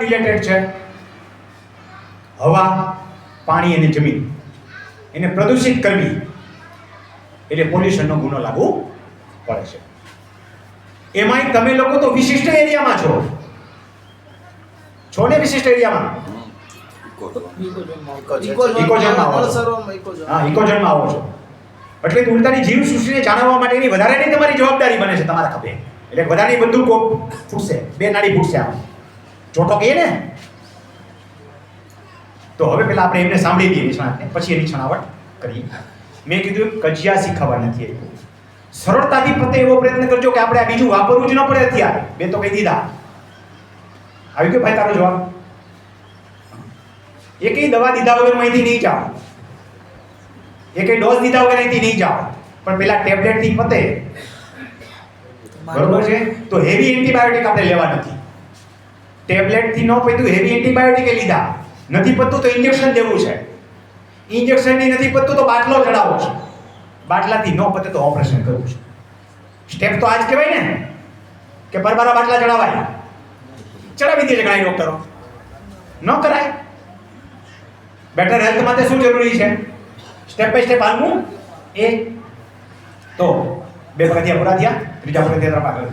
Related છે. હવા, પાણી અને જમીન. એને પ્રદૂષિત કરવી. એટલે પોલ્યુશનનો ગુનો લાગુ પડે છે. એમાંય તમે લોકો તો વિશિષ્ટ એરિયામાં છો. છો ને વિશિષ્ટ એરિયામાં? ઇકોઝોનમાં આવો છો. એટલે ઉલટાની જીવ સૃષ્ટિને જાણવા માટેની વધારાની તમારી જવાબદારી બને છે તમારા ખભે. એટલે વધારે બધું ફૂટશે. બે નાડી ફૂટશે આમ. ચોટો કહીએ ને? તો હવે પેલા આપણે એમને સાંભળી દઈએ નિષ્ણાતને પછી એની છણાવટ કરીએ. મેં કીધું કજિયા શીખવા નથી સરળતાથી પતે એવો પ્રયત્ન કરજો કે આપણે આ બીજું વાપરવું જ ન પડે અત્યારે. બે તો કહી દીધા. આવી ગયો ભાઈ તારો જવાબ? એકેય દવા દીધા વગર અહીંથી નહીં જાઉં. એકેય ડોઝ દીધા વગર અહીંથી નહીં જાઓ પણ પેલા ટેબ્લેટથી પતે બરોબર છે? તો હેવી એન્ટીબાયોટિક આપણે લેવા નથી. ટેબ્લેટથી ન પત્યું હેવી એન્ટીબાયોટિક લીધા. નથી પતતું તો ઇન્જેક્શન દેવું છે. ઇન્જેક્શનની નથી પતતું તો બાટલો ચડાવવો છે. બાટલાથી ન પતે તો ઓપરેશન કરવું છે. સ્ટેપ તો આજ કહેવાય ને, કે બરબારા બાટલા ચડાવાય. ચડાવી દે છે ઘણા ડોક્ટરો. ન કરાય. બેટર હેલ્થ માટે શું જરૂરી છે? સ્ટેપ બાય સ્ટેપ હાલવું. એ. તો, બે પગથિયા પૂરા થયા, ત્રીજા પગથિયા તરફ આગળ